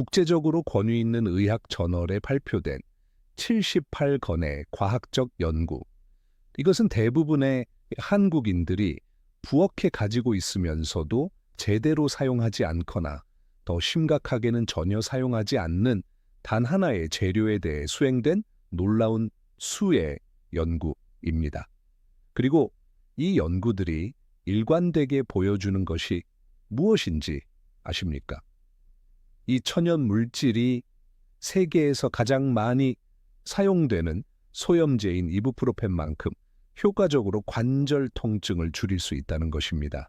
국제적으로 권위 있는 의학 저널에 발표된 78건의 과학적 연구. 이것은 대부분의 한국인들이 부엌에 가지고 있으면서도 제대로 사용하지 않거나 더 심각하게는 전혀 사용하지 않는 단 하나의 재료에 대해 수행된 놀라운 수의 연구입니다. 그리고 이 연구들이 일관되게 보여주는 것이 무엇인지 아십니까? 이 천연 물질이 세계에서 가장 많이 사용되는 소염제인 이부프로펜만큼 효과적으로 관절 통증을 줄일 수 있다는 것입니다.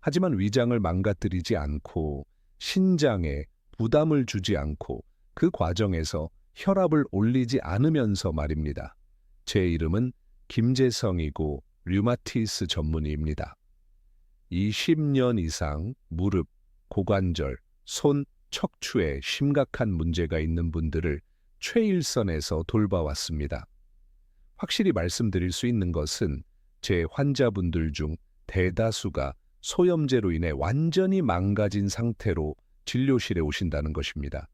하지만 위장을 망가뜨리지 않고 신장에 부담을 주지 않고 그 과정에서 혈압을 올리지 않으면서 말입니다. 제 이름은 김재성이고 류마티스 전문의입니다. 20년 이상 무릎, 고관절, 손, 척추에 심각한 문제가 있는 분들을 최일선에서 돌봐왔습니다. 확실히 말씀드릴 수 있는 것은 제 환자분들 중 대다수가 소염제로 인해 완전히 망가진 상태로 진료실에 오신다는 것입니다.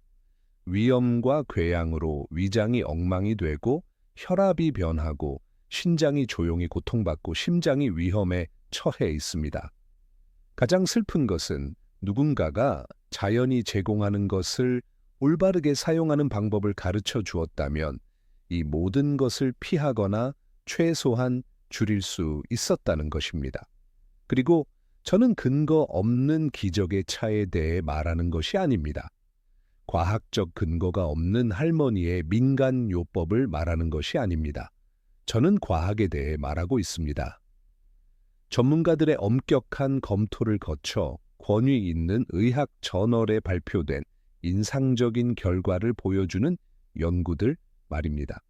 위염과 궤양으로 위장이 엉망이 되고 혈압이 변하고 신장이 조용히 고통받고 심장이 위험에 처해 있습니다. 가장 슬픈 것은 누군가가 자연이 제공하는 것을 올바르게 사용하는 방법을 가르쳐 주었다면 이 모든 것을 피하거나 최소한 줄일 수 있었다는 것입니다. 그리고 저는 근거 없는 기적의 차에 대해 말하는 것이 아닙니다. 과학적 근거가 없는 할머니의 민간 요법을 말하는 것이 아닙니다. 저는 과학에 대해 말하고 있습니다. 전문가들의 엄격한 검토를 거쳐 권위 있는 의학 저널에 발표된 인상적인 결과를 보여주는 연구들 말입니다.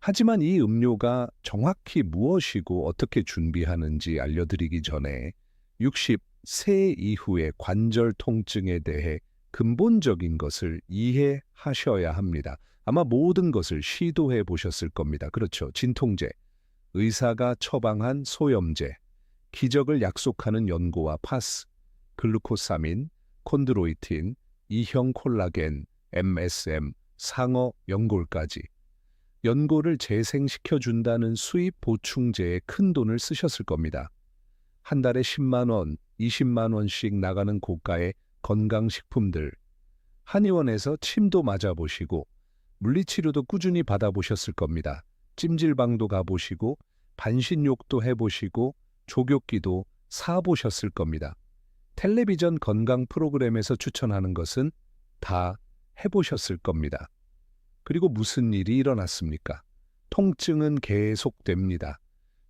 하지만 이 음료가 정확히 무엇이고 어떻게 준비하는지 알려드리기 전에 60세 이후의 관절 통증에 대해 근본적인 것을 이해하셔야 합니다. 아마 모든 것을 시도해 보셨을 겁니다. 그렇죠. 진통제, 의사가 처방한 소염제, 기적을 약속하는 연고와 파스, 글루코사민, 콘드로이틴, 이형 콜라겐, MSM, 상어 연골까지 연골을 재생시켜 준다는 수입 보충제에 큰 돈을 쓰셨을 겁니다. 한 달에 10만 원, 20만 원씩 나가는 고가의 건강식품들, 한의원에서 침도 맞아보시고 물리치료도 꾸준히 받아보셨을 겁니다. 찜질방도 가보시고 반신욕도 해보시고 조교기도 사보셨을 겁니다. 텔레비전 건강 프로그램에서 추천하는 것은 다 해보셨을 겁니다. 그리고 무슨 일이 일어났습니까? 통증은 계속됩니다.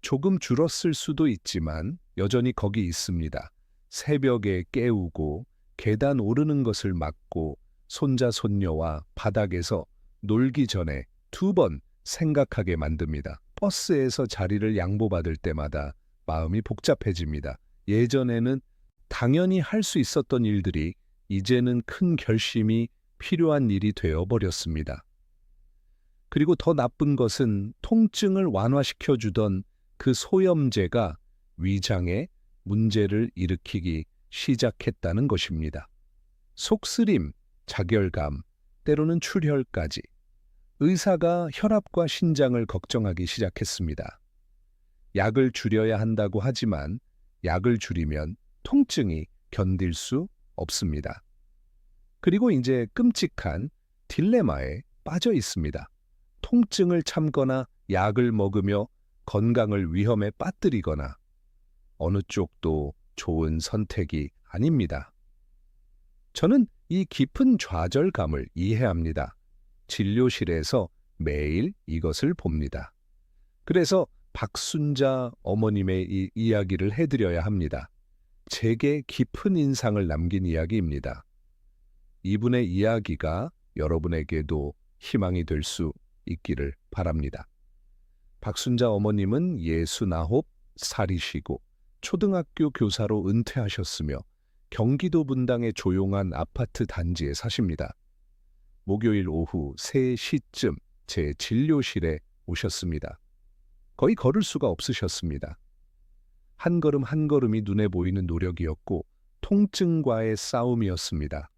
조금 줄었을 수도 있지만 여전히 거기 있습니다. 새벽에 깨우고 계단 오르는 것을 막고 손자 손녀와 바닥에서 놀기 전에 두 번 생각하게 만듭니다. 버스에서 자리를 양보받을 때마다 마음이 복잡해집니다. 예전에는 당연히 할 수 있었던 일들이 이제는 큰 결심이 필요한 일이 되어 버렸습니다. 그리고 더 나쁜 것은 통증을 완화시켜 주던 그 소염제가 위장에 문제를 일으키기 시작했다는 것입니다. 속쓰림, 자결감, 때로는 출혈까지 의사가 혈압과 신장을 걱정하기 시작했습니다. 약을 줄여야 한다고 하지만 약을 줄이면 통증이 견딜 수 없습니다. 그리고 이제 끔찍한 딜레마에 빠져 있습니다. 통증을 참거나 약을 먹으며 건강을 위험에 빠뜨리거나 어느 쪽도 좋은 선택이 아닙니다. 저는 이 깊은 좌절감을 이해합니다. 진료실에서 매일 이것을 봅니다. 그래서 박순자 어머님의 이 이야기를 해드려야 합니다. 제게 깊은 인상을 남긴 이야기입니다. 이분의 이야기가 여러분에게도 희망이 될 수 있기를 바랍니다. 박순자 어머님은 예수나홉 살이시고 초등학교 교사로 은퇴하셨으며 경기도 분당의 조용한 아파트 단지에 사십니다. 목요일 오후 3시쯤 제 진료실에 오셨습니다. 거의 걸을 수가 없으셨습니다. 한 걸음 한 걸음이 눈에 보이는 노력이었고 통증과의 싸움이었습니다.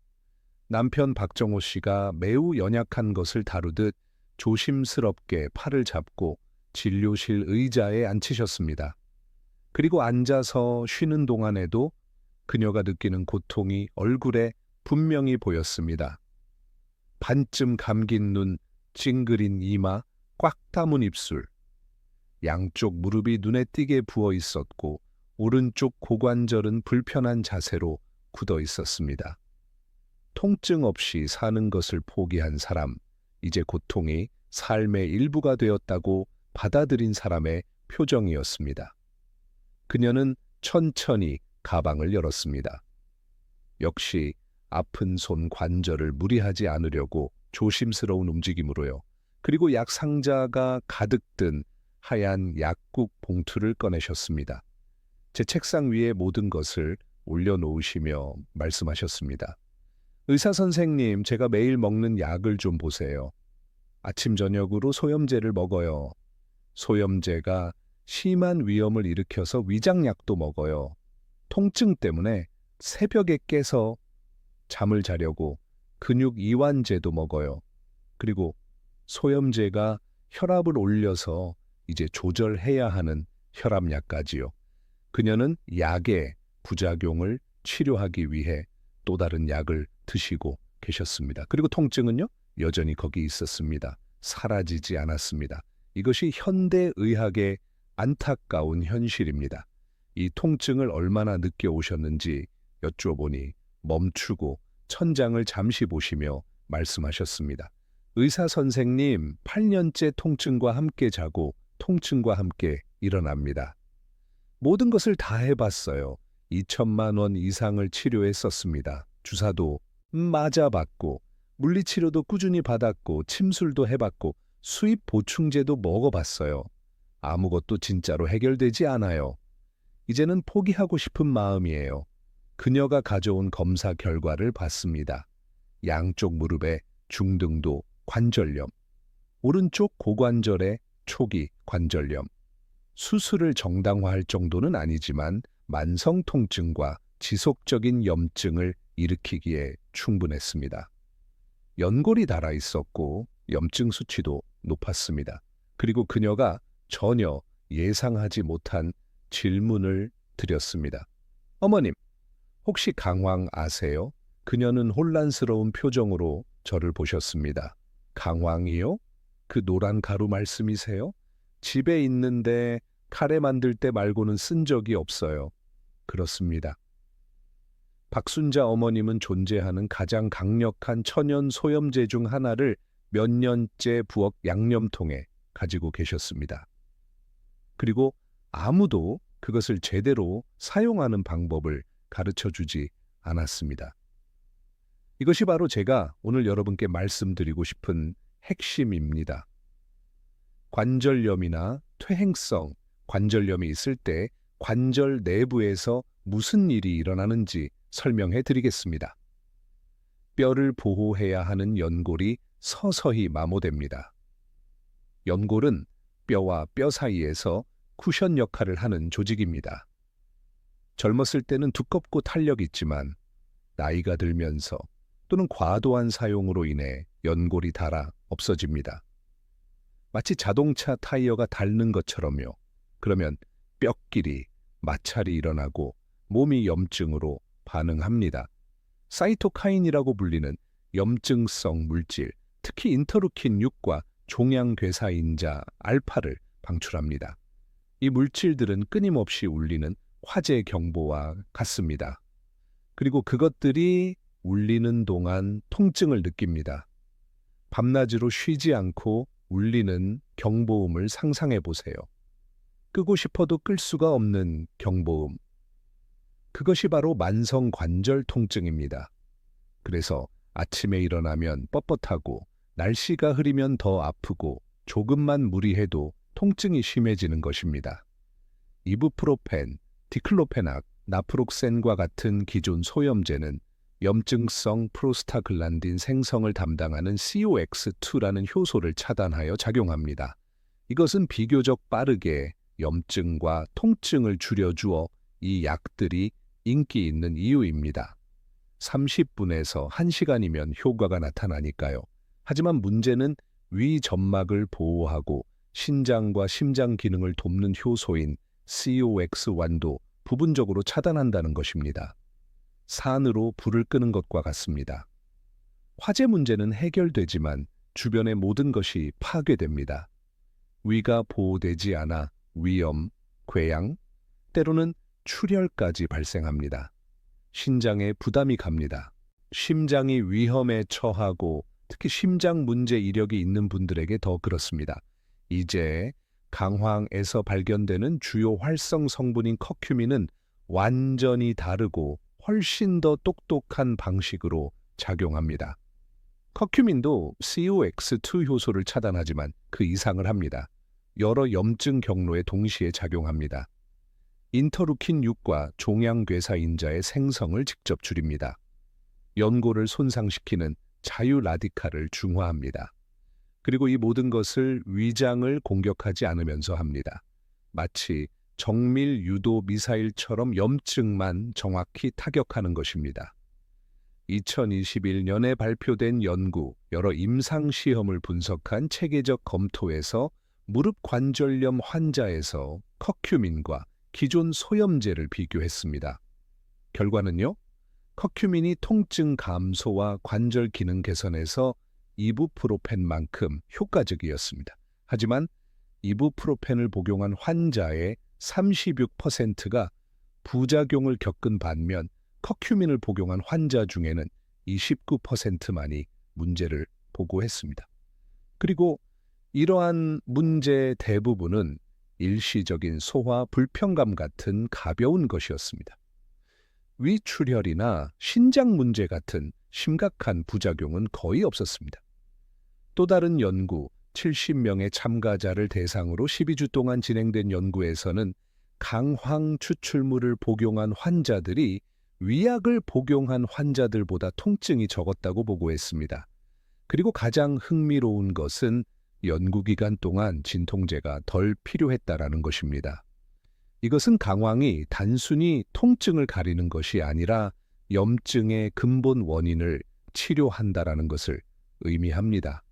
남편 박정호 씨가 매우 연약한 것을 다루듯 조심스럽게 팔을 잡고 진료실 의자에 앉히셨습니다. 그리고 앉아서 쉬는 동안에도 그녀가 느끼는 고통이 얼굴에 분명히 보였습니다. 반쯤 감긴 눈, 찡그린 이마, 꽉 담은 입술. 양쪽 무릎이 눈에 띄게 부어 있었고 오른쪽 고관절은 불편한 자세로 굳어 있었습니다. 통증 없이 사는 것을 포기한 사람, 이제 고통이 삶의 일부가 되었다고 받아들인 사람의 표정이었습니다. 그녀는 천천히 가방을 열었습니다. 역시 아픈 손 관절을 무리하지 않으려고 조심스러운 움직임으로요. 그리고 약 상자가 가득 든 하얀 약국 봉투를 꺼내셨습니다. 제 책상 위에 모든 것을 올려놓으시며 말씀하셨습니다. 의사 선생님, 제가 매일 먹는 약을 좀 보세요. 아침 저녁으로 소염제를 먹어요. 소염제가 심한 위염을 일으켜서 위장약도 먹어요. 통증 때문에 새벽에 깨서 잠을 자려고 근육 이완제도 먹어요. 그리고 소염제가 혈압을 올려서 이제 조절해야 하는 혈압약까지요. 그녀는 약의 부작용을 치료하기 위해 또 다른 약을 드시고 계셨습니다. 그리고 통증은요, 여전히 거기 있었습니다. 사라지지 않았습니다. 이것이 현대 의학의 안타까운 현실입니다. 이 통증을 얼마나 늦게 오셨는지 여쭈어보니 멈추고 천장을 잠시 보시며 말씀하셨습니다. 의사 선생님, 8년째 통증과 함께 자고 통증과 함께 일어납니다. 모든 것을 다 해봤어요. 2천만 원 이상을 치료했었습니다. 주사도 맞아봤고, 물리치료도 꾸준히 받았고, 침술도 해봤고, 수입 보충제도 먹어봤어요. 아무것도 진짜로 해결되지 않아요. 이제는 포기하고 싶은 마음이에요. 그녀가 가져온 검사 결과를 봤습니다. 양쪽 무릎에 중등도 관절염, 오른쪽 고관절에 초기 관절염. 수술을 정당화할 정도는 아니지만 만성 통증과 지속적인 염증을 일으키기에 충분했습니다. 연골이 달아 있었고 염증 수치도 높았습니다. 그리고 그녀가 전혀 예상하지 못한 질문을 드렸습니다. 어머님, 혹시 강황 아세요? 그녀는 혼란스러운 표정으로 저를 보셨습니다. 강황이요? 그 노란 가루 말씀이세요? 집에 있는데 카레 만들 때 말고는 쓴 적이 없어요. 그렇습니다. 박순자 어머님은 존재하는 가장 강력한 천연 소염제 중 하나를 몇 년째 부엌 양념통에 가지고 계셨습니다. 그리고 아무도 그것을 제대로 사용하는 방법을 가르쳐 주지 않았습니다. 이것이 바로 제가 오늘 여러분께 말씀드리고 싶은 핵심입니다. 관절염이나 퇴행성 관절염이 있을 때 관절 내부에서 무슨 일이 일어나는지 설명해 드리겠습니다. 뼈를 보호해야 하는 연골이 서서히 마모됩니다. 연골은 뼈와 뼈 사이에서 쿠션 역할을 하는 조직입니다. 젊었을 때는 두껍고 탄력 있지만 나이가 들면서 또는 과도한 사용으로 인해 연골이 닳아 없어집니다. 마치 자동차 타이어가 닳는 것처럼요. 그러면 뼈끼리 마찰이 일어나고 몸이 염증으로 반응합니다. 사이토카인이라고 불리는 염증성 물질, 특히 인터루킨 6과 종양괴사인자 알파를 방출합니다. 이 물질들은 끊임없이 울리는 화재 경보와 같습니다. 그리고 그것들이 울리는 동안 통증을 느낍니다. 밤낮으로 쉬지 않고 울리는 경보음을 상상해 보세요. 끄고 싶어도 끌 수가 없는 경보음. 그것이 바로 만성 관절 통증입니다. 그래서 아침에 일어나면 뻣뻣하고 날씨가 흐리면 더 아프고 조금만 무리해도 통증이 심해지는 것입니다. 이부프로펜, 디클로페낙, 나프록센과 같은 기존 소염제는 염증성 프로스타글란딘 생성을 담당하는 COX2라는 효소를 차단하여 작용합니다. 이것은 비교적 빠르게 염증과 통증을 줄여주어 이 약들이 인기 있는 이유입니다. 30분에서 1시간이면 효과가 나타나니까요. 하지만 문제는 위 점막을 보호하고 신장과 심장 기능을 돕는 효소인 COX1도 부분적으로 차단한다는 것입니다. 산으로 불을 끄는 것과 같습니다. 화재 문제는 해결되지만 주변의 모든 것이 파괴됩니다. 위가 보호되지 않아 위염, 궤양, 때로는 출혈까지 발생합니다. 신장에 부담이 갑니다. 심장이 위험에 처하고 특히 심장 문제 이력이 있는 분들에게 더 그렇습니다. 이제 강황에서 발견되는 주요 활성 성분인 커큐민은 완전히 다르고 훨씬 더 똑똑한 방식으로 작용합니다. 커큐민도 COX2 효소를 차단하지만 그 이상을 합니다. 여러 염증 경로에 동시에 작용합니다. 인터루킨 6과 종양괴사 인자의 생성을 직접 줄입니다. 연골을 손상시키는 자유 라디칼을 중화합니다. 그리고 이 모든 것을 위장을 공격하지 않으면서 합니다. 마치 정밀 유도 미사일처럼 염증만 정확히 타격하는 것입니다. 2021년에 발표된 연구, 여러 임상 시험을 분석한 체계적 검토에서 무릎 관절염 환자에서 커큐민과 기존 소염제를 비교했습니다. 결과는요, 커큐민이 통증 감소와 관절 기능 개선에서 이부프로펜만큼 효과적이었습니다. 하지만 이부프로펜을 복용한 환자의 36%가 부작용을 겪은 반면 커큐민을 복용한 환자 중에는 29%만이 문제를 보고했습니다. 그리고 이러한 문제 대부분은 일시적인 소화 불편감 같은 가벼운 것이었습니다. 위출혈이나 신장 문제 같은 심각한 부작용은 거의 없었습니다. 또 다른 연구, 70명의 참가자를 대상으로 12주 동안 진행된 연구에서는 강황 추출물을 복용한 환자들이 위약을 복용한 환자들보다 통증이 적었다고 보고했습니다. 그리고 가장 흥미로운 것은 연구 기간 동안 진통제가 덜 필요했다라는 것입니다. 이것은 강황이 단순히 통증을 가리는 것이 아니라 염증의 근본 원인을 치료한다라는 것을 의미합니다.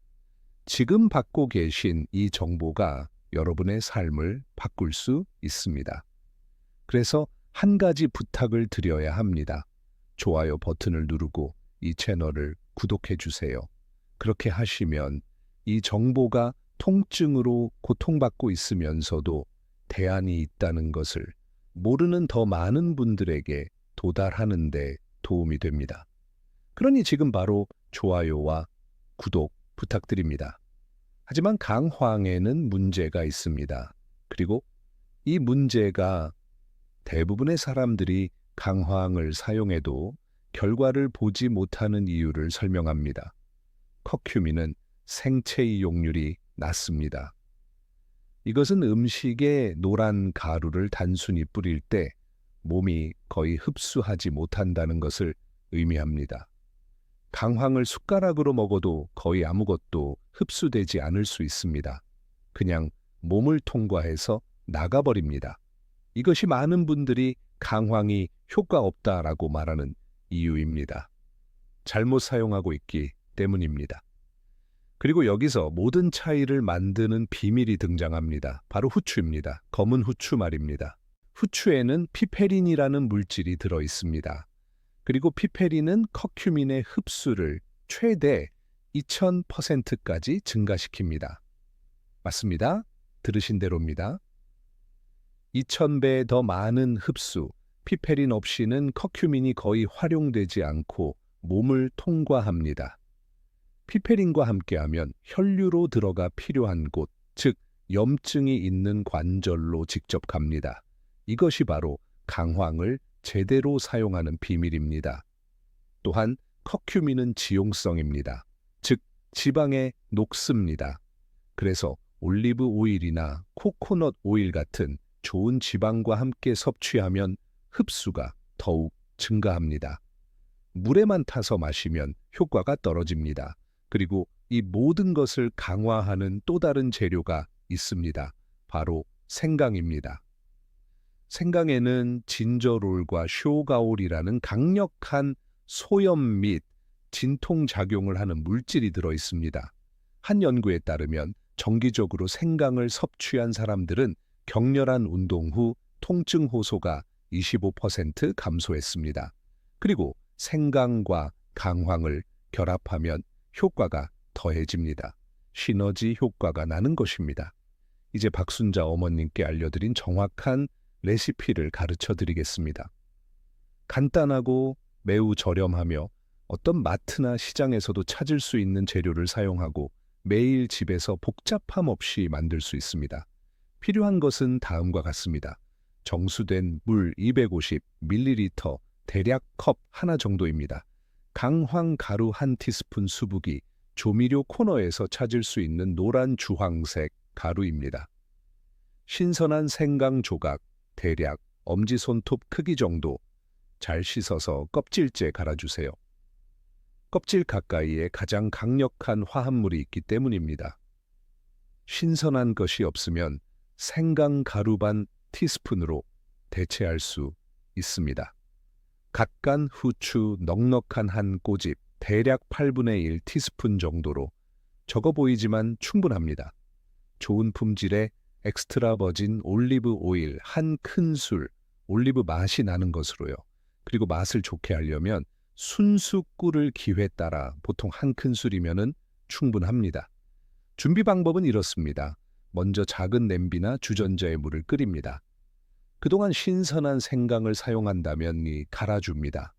지금 받고 계신 이 정보가 여러분의 삶을 바꿀 수 있습니다. 그래서 한 가지 부탁을 드려야 합니다. 좋아요 버튼을 누르고 이 채널을 구독해 주세요. 그렇게 하시면 이 정보가 통증으로 고통받고 있으면서도 대안이 있다는 것을 모르는 더 많은 분들에게 도달하는 데 도움이 됩니다. 그러니 지금 바로 좋아요와 구독 부탁드립니다. 하지만 강황에는 문제가 있습니다. 그리고 이 문제가 대부분의 사람들이 강황을 사용해도 결과를 보지 못하는 이유를 설명합니다. 커큐민은 생체 이용률이 낮습니다. 이것은 음식에 노란 가루를 단순히 뿌릴 때 몸이 거의 흡수하지 못한다는 것을 의미합니다. 강황을 숟가락으로 먹어도 거의 아무것도 흡수되지 않을 수 있습니다. 그냥 몸을 통과해서 나가버립니다. 이것이 많은 분들이 강황이 효과 없다라고 말하는 이유입니다. 잘못 사용하고 있기 때문입니다. 그리고 여기서 모든 차이를 만드는 비밀이 등장합니다. 바로 후추입니다. 검은 후추 말입니다. 후추에는 피페린이라는 물질이 들어 있습니다. 그리고 피페린은 커큐민의 흡수를 최대 2000%까지 증가시킵니다. 맞습니다. 들으신 대로입니다. 2000배 더 많은 흡수, 피페린 없이는 커큐민이 거의 활용되지 않고 몸을 통과합니다. 피페린과 함께하면 혈류로 들어가 필요한 곳, 즉 염증이 있는 관절로 직접 갑니다. 이것이 바로 강황을 제대로 사용하는 비밀입니다. 또한 커큐민은 지용성입니다. 즉 지방에 녹습니다. 그래서 올리브 오일이나 코코넛 오일 같은 좋은 지방과 함께 섭취하면 흡수가 더욱 증가합니다. 물에만 타서 마시면 효과가 떨어집니다. 그리고 이 모든 것을 강화하는 또 다른 재료가 있습니다. 바로 생강입니다. 생강에는 진저롤과 쇼가올이라는 강력한 소염 및 진통 작용을 하는 물질이 들어 있습니다. 한 연구에 따르면 정기적으로 생강을 섭취한 사람들은 격렬한 운동 후 통증 호소가 25% 감소했습니다. 그리고 생강과 강황을 결합하면 효과가 더해집니다. 시너지 효과가 나는 것입니다. 이제 박순자 어머님께 알려드린 정확한 레시피를 가르쳐 드리겠습니다. 간단하고 매우 저렴하며 어떤 마트나 시장에서도 찾을 수 있는 재료를 사용하고 매일 집에서 복잡함 없이 만들 수 있습니다. 필요한 것은 다음과 같습니다. 정수된 물 250ml 대략 컵 하나 정도입니다. 강황 가루 한 티스푼 수북이 조미료 코너에서 찾을 수 있는 노란 주황색 가루입니다. 신선한 생강 조각 대략 엄지손톱 크기 정도 잘 씻어서 껍질째 갈아주세요. 껍질 가까이에 가장 강력한 화합물이 있기 때문입니다. 신선한 것이 없으면 생강 가루 반 티스푼으로 대체할 수 있습니다. 각간 후추 넉넉한 한 꼬집 대략 8분의 1 티스푼 정도로 적어 보이지만 충분합니다. 좋은 품질의 엑스트라 버진 올리브 오일 한 큰술 올리브 맛이 나는 것으로요. 그리고 맛을 좋게 하려면 순수 꿀을 기회 따라 보통 한 큰술이면은 충분합니다. 준비 방법은 이렇습니다. 먼저 작은 냄비나 주전자에 물을 끓입니다. 그동안 신선한 생강을 사용한다면 이 갈아줍니다.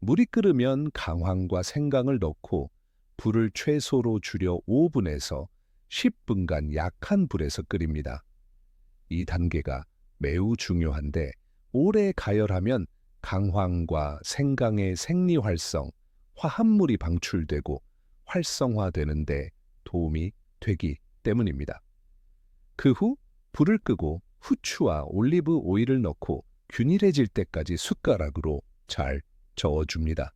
물이 끓으면 강황과 생강을 넣고 불을 최소로 줄여 5분에서 10분간 약한 불에서 끓입니다. 이 단계가 매우 중요한데 오래 가열하면 강황과 생강의 생리 활성, 화합물이 방출되고 활성화되는 데 도움이 되기 때문입니다. 그 후 불을 끄고 후추와 올리브 오일을 넣고 균일해질 때까지 숟가락으로 잘 저어줍니다.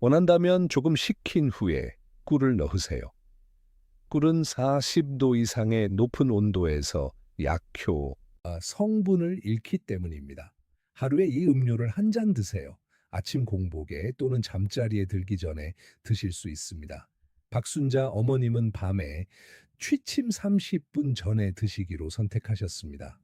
원한다면 조금 식힌 후에 꿀을 넣으세요. 꿀은 40도 이상의 높은 온도에서 약효, 아, 성분을 잃기 때문입니다. 하루에 이 음료를 한 잔 드세요. 아침 공복에 또는 잠자리에 들기 전에 드실 수 있습니다. 박순자 어머님은 밤에 취침 30분 전에 드시기로 선택하셨습니다.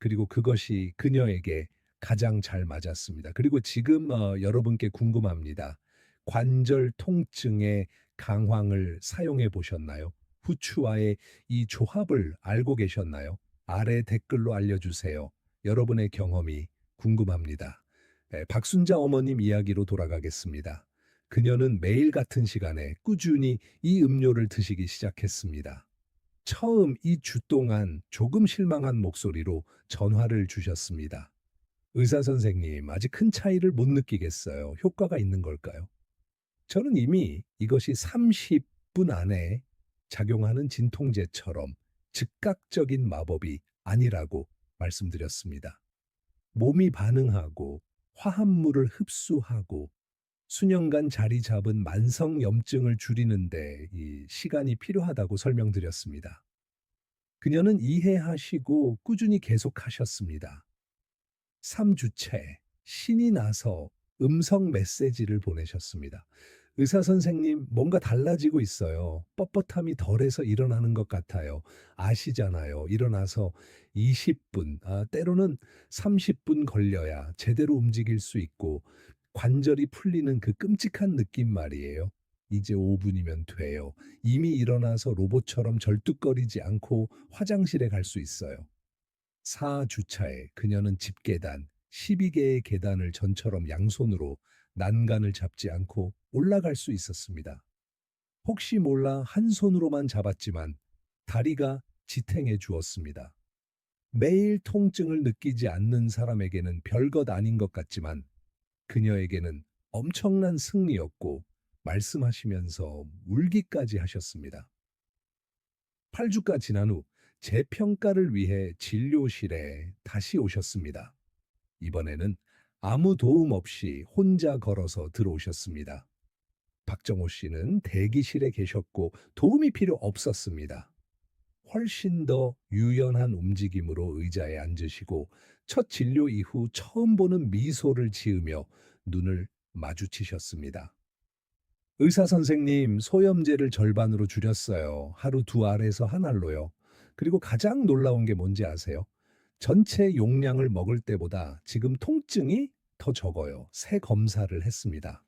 그리고 그것이 그녀에게 가장 잘 맞았습니다. 그리고 지금 어, 여러분께 궁금합니다. 관절 통증에 강황을 사용해 보셨나요? 후추와의 이 조합을 알고 계셨나요? 아래 댓글로 알려주세요. 여러분의 경험이 궁금합니다. 네, 박순자 어머님 이야기로 돌아가겠습니다. 그녀는 매일 같은 시간에 꾸준히 이 음료를 드시기 시작했습니다. 처음 이 주 동안 조금 실망한 목소리로 전화를 주셨습니다. 의사 선생님, 아직 큰 차이를 못 느끼겠어요. 효과가 있는 걸까요? 저는 이미 이것이 30분 안에 작용하는 진통제처럼 즉각적인 마법이 아니라고 말씀드렸습니다. 몸이 반응하고 화합물을 흡수하고 수년간 자리 잡은 만성 염증을 줄이는데 이 시간이 필요하다고 설명드렸습니다. 그녀는 이해하시고 꾸준히 계속하셨습니다. 3주째 신이 나서 음성 메시지를 보내셨습니다. 의사 선생님, 뭔가 달라지고 있어요. 뻣뻣함이 덜해서 일어나는 것 같아요. 아시잖아요. 일어나서 20분, 아, 때로는 30분 걸려야 제대로 움직일 수 있고 관절이 풀리는 그 끔찍한 느낌 말이에요. 이제 5분이면 돼요. 이미 일어나서 로봇처럼 절뚝거리지 않고 화장실에 갈 수 있어요. 4주차에 그녀는 집계단, 12개의 계단을 전처럼 양손으로 난간을 잡지 않고 올라갈 수 있었습니다. 혹시 몰라 한 손으로만 잡았지만 다리가 지탱해 주었습니다. 매일 통증을 느끼지 않는 사람에게는 별것 아닌 것 같지만 그녀에게는 엄청난 승리였고 말씀하시면서 울기까지 하셨습니다. 8주가 지난 후 재평가를 위해 진료실에 다시 오셨습니다. 이번에는 아무 도움 없이 혼자 걸어서 들어오셨습니다. 박정호 씨는 대기실에 계셨고 도움이 필요 없었습니다. 훨씬 더 유연한 움직임으로 의자에 앉으시고 첫 진료 이후 처음 보는 미소를 지으며 눈을 마주치셨습니다. 의사 선생님, 소염제를 절반으로 줄였어요. 하루 두 알에서 한 알로요. 그리고 가장 놀라운 게 뭔지 아세요? 전체 용량을 먹을 때보다 지금 통증이 더 적어요. 새 검사를 했습니다.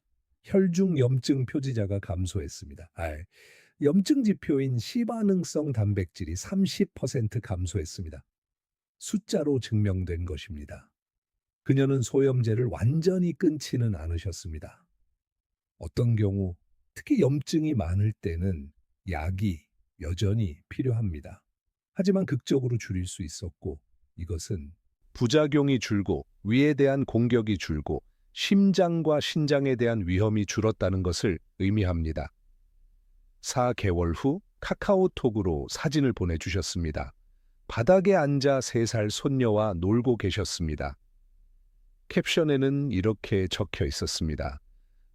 혈중 염증 표지자가 감소했습니다. 아, 염증 지표인 시반응성 단백질이 30% 감소했습니다. 숫자로 증명된 것입니다. 그녀는 소염제를 완전히 끊지는 않으셨습니다. 어떤 경우 특히 염증이 많을 때는 약이 여전히 필요합니다. 하지만 극적으로 줄일 수 있었고 이것은 부작용이 줄고 위에 대한 공격이 줄고 심장과 신장에 대한 위험이 줄었다는 것을 의미합니다. 4개월 후 카카오톡으로 사진을 보내주셨습니다. 바닥에 앉아 3살 손녀와 놀고 계셨습니다. 캡션에는 이렇게 적혀 있었습니다.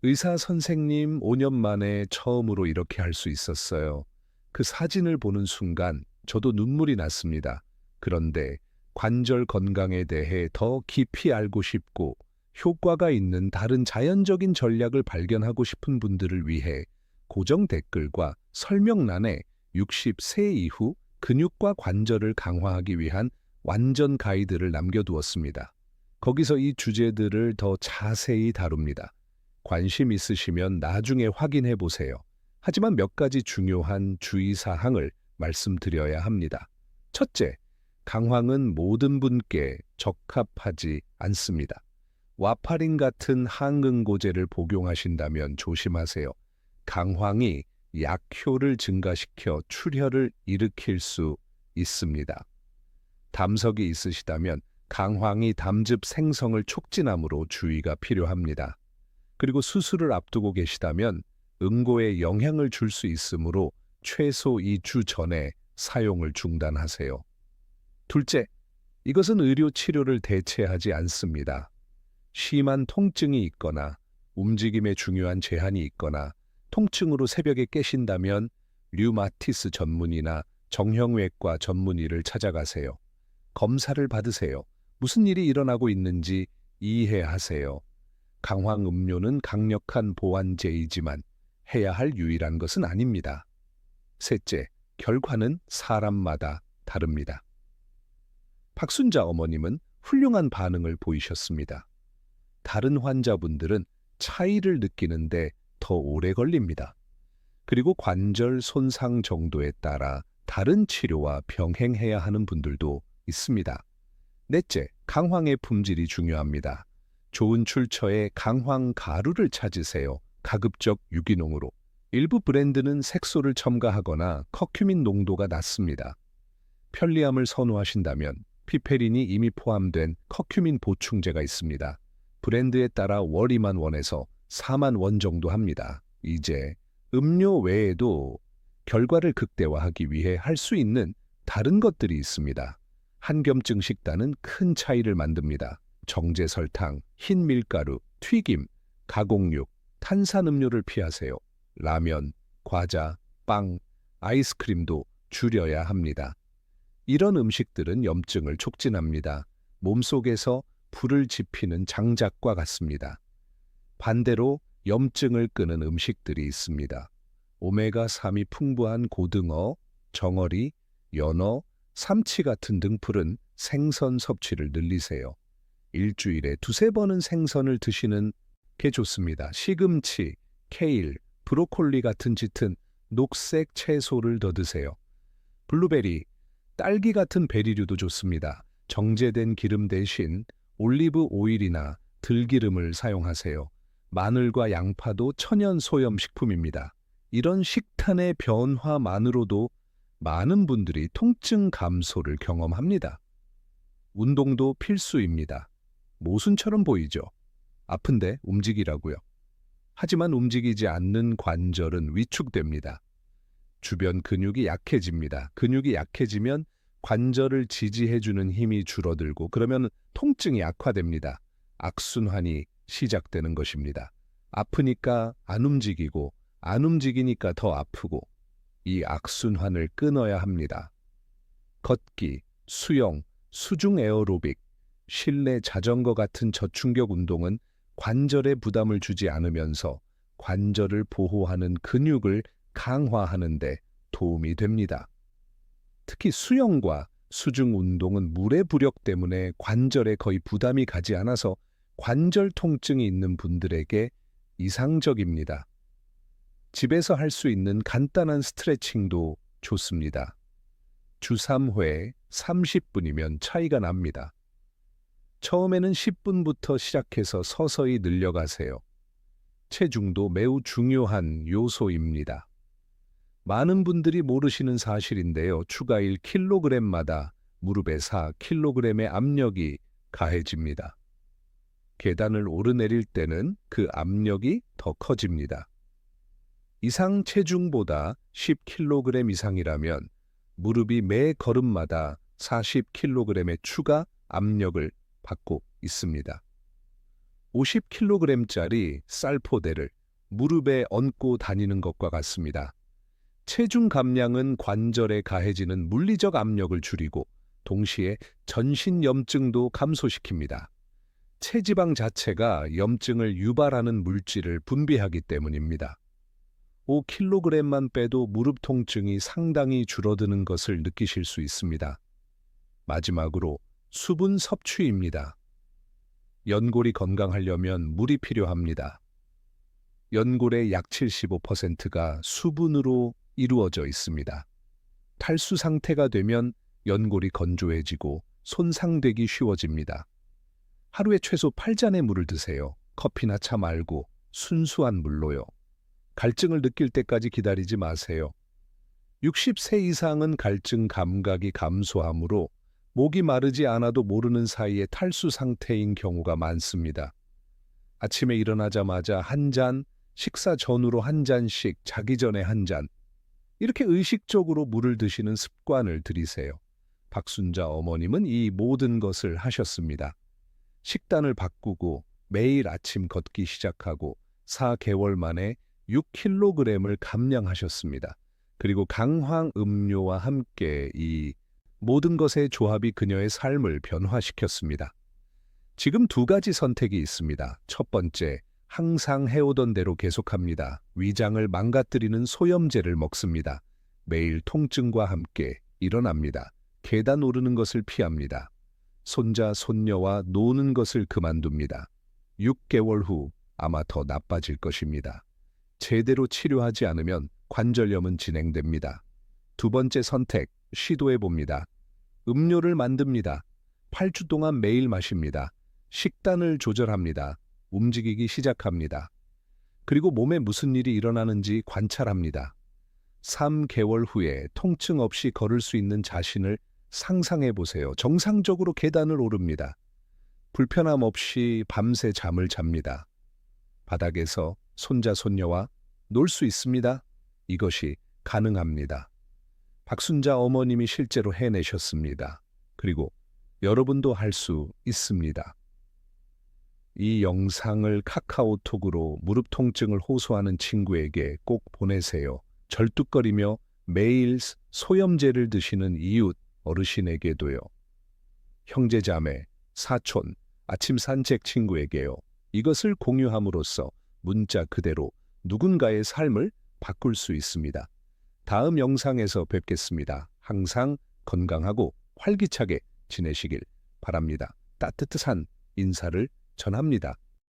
의사 선생님 5년 만에 처음으로 이렇게 할 수 있었어요. 그 사진을 보는 순간 저도 눈물이 났습니다. 그런데 관절 건강에 대해 더 깊이 알고 싶고 효과가 있는 다른 자연적인 전략을 발견하고 싶은 분들을 위해 고정 댓글과 설명란에 60세 이후 근육과 관절을 강화하기 위한 완전 가이드를 남겨두었습니다. 거기서 이 주제들을 더 자세히 다룹니다. 관심 있으시면 나중에 확인해 보세요. 하지만 몇 가지 중요한 주의사항을 말씀드려야 합니다. 첫째, 강황은 모든 분께 적합하지 않습니다. 와파린 같은 항응고제를 복용하신다면 조심하세요. 강황이 약효를 증가시켜 출혈을 일으킬 수 있습니다. 담석이 있으시다면 강황이 담즙 생성을 촉진하므로 주의가 필요합니다. 그리고 수술을 앞두고 계시다면 응고에 영향을 줄 수 있으므로 최소 2주 전에 사용을 중단하세요. 둘째, 이것은 의료 치료를 대체하지 않습니다. 심한 통증이 있거나 움직임에 중요한 제한이 있거나 통증으로 새벽에 깨신다면 류마티스 전문의나 정형외과 전문의를 찾아가세요. 검사를 받으세요. 무슨 일이 일어나고 있는지 이해하세요. 강황 음료는 강력한 보완제이지만 해야 할 유일한 것은 아닙니다. 셋째, 결과는 사람마다 다릅니다. 박순자 어머님은 훌륭한 반응을 보이셨습니다. 다른 환자분들은 차이를 느끼는데 더 오래 걸립니다. 그리고 관절 손상 정도에 따라 다른 치료와 병행해야 하는 분들도 있습니다. 넷째, 강황의 품질이 중요합니다. 좋은 출처의 강황 가루를 찾으세요. 가급적 유기농으로. 일부 브랜드는 색소를 첨가하거나 커큐민 농도가 낮습니다. 편리함을 선호하신다면 피페린이 이미 포함된 커큐민 보충제가 있습니다. 브랜드에 따라 월 2만 원에서 4만 원 정도 합니다. 이제 음료 외에도 결과를 극대화하기 위해 할 수 있는 다른 것들이 있습니다. 한겸증 식단은 큰 차이를 만듭니다. 정제 설탕, 흰 밀가루, 튀김, 가공육, 탄산음료를 피하세요. 라면, 과자, 빵, 아이스크림도 줄여야 합니다. 이런 음식들은 염증을 촉진합니다. 몸속에서 불을 지피는 장작과 같습니다. 반대로 염증을 끄는 음식들이 있습니다. 오메가3이 풍부한 고등어, 정어리, 연어, 삼치 같은 등풀은 생선 섭취를 늘리세요. 일주일에 두세 번은 생선을 드시는 게 좋습니다. 시금치, 케일, 브로콜리 같은 짙은 녹색 채소를 더 드세요. 블루베리, 딸기 같은 베리류도 좋습니다. 정제된 기름 대신 올리브 오일이나 들기름을 사용하세요. 마늘과 양파도 천연 소염 식품입니다. 이런 식단의 변화만으로도 많은 분들이 통증 감소를 경험합니다. 운동도 필수입니다. 모순처럼 보이죠. 아픈데 움직이라고요. 하지만 움직이지 않는 관절은 위축됩니다. 주변 근육이 약해집니다. 근육이 약해지면 관절을 지지해주는 힘이 줄어들고 그러면 통증이 악화됩니다. 악순환이 시작되는 것입니다. 아프니까 안 움직이고 안 움직이니까 더 아프고 이 악순환을 끊어야 합니다. 걷기, 수영, 수중 에어로빅, 실내 자전거 같은 저충격 운동은 관절에 부담을 주지 않으면서 관절을 보호하는 근육을 강화하는 데 도움이 됩니다. 특히 수영과 수중 운동은 물의 부력 때문에 관절에 거의 부담이 가지 않아서 관절 통증이 있는 분들에게 이상적입니다. 집에서 할 수 있는 간단한 스트레칭도 좋습니다. 주 3회 30분이면 차이가 납니다. 처음에는 10분부터 시작해서 서서히 늘려가세요. 체중도 매우 중요한 요소입니다. 많은 분들이 모르시는 사실인데요. 추가 1kg마다 무릎에 4kg의 압력이 가해집니다. 계단을 오르내릴 때는 그 압력이 더 커집니다. 이상 체중보다 10kg 이상이라면 무릎이 매 걸음마다 40kg의 추가 압력을 받고 있습니다. 50kg짜리 쌀포대를 무릎에 얹고 다니는 것과 같습니다. 체중 감량은 관절에 가해지는 물리적 압력을 줄이고 동시에 전신 염증도 감소시킵니다. 체지방 자체가 염증을 유발하는 물질을 분비하기 때문입니다. 5kg만 빼도 무릎 통증이 상당히 줄어드는 것을 느끼실 수 있습니다. 마지막으로 수분 섭취입니다. 연골이 건강하려면 물이 필요합니다. 연골의 약 75%가 수분으로 이루어져 있습니다. 탈수 상태가 되면 연골이 건조해지고 손상되기 쉬워집니다. 하루에 최소 8잔의 물을 드세요. 커피나 차 말고 순수한 물로요. 갈증을 느낄 때까지 기다리지 마세요. 60세 이상은 갈증 감각이 감소하므로 목이 마르지 않아도 모르는 사이에 탈수 상태인 경우가 많습니다. 아침에 일어나자마자 한 잔, 식사 전후로 한 잔씩, 자기 전에 한 잔. 이렇게 의식적으로 물을 드시는 습관을 들이세요. 박순자 어머님은 이 모든 것을 하셨습니다. 식단을 바꾸고 매일 아침 걷기 시작하고 4개월 만에 6kg을 감량하셨습니다. 그리고 강황 음료와 함께 이 모든 것의 조합이 그녀의 삶을 변화시켰습니다. 지금 두 가지 선택이 있습니다. 첫 번째, 항상 해오던 대로 계속합니다. 위장을 망가뜨리는 소염제를 먹습니다. 매일 통증과 함께 일어납니다. 계단 오르는 것을 피합니다. 손자, 손녀와 노는 것을 그만둡니다. 6개월 후 아마 더 나빠질 것입니다. 제대로 치료하지 않으면 관절염은 진행됩니다. 두 번째 선택, 시도해 봅니다. 음료를 만듭니다. 8주 동안 매일 마십니다. 식단을 조절합니다. 움직이기 시작합니다. 그리고 몸에 무슨 일이 일어나는지 관찰합니다. 3개월 후에 통증 없이 걸을 수 있는 자신을 상상해 보세요. 정상적으로 계단을 오릅니다. 불편함 없이 밤새 잠을 잡니다. 바닥에서 손자 손녀와 놀 수 있습니다. 이것이 가능합니다. 박순자 어머님이 실제로 해내셨습니다. 그리고 여러분도 할 수 있습니다. 이 영상을 카카오톡으로 무릎 통증을 호소하는 친구에게 꼭 보내세요. 절뚝거리며 매일 소염제를 드시는 이웃 어르신에게도요. 형제자매, 사촌, 아침 산책 친구에게요. 이것을 공유함으로써 문자 그대로 누군가의 삶을 바꿀 수 있습니다. 다음 영상에서 뵙겠습니다. 항상 건강하고 활기차게 지내시길 바랍니다. 따뜻한 인사를 전합니다.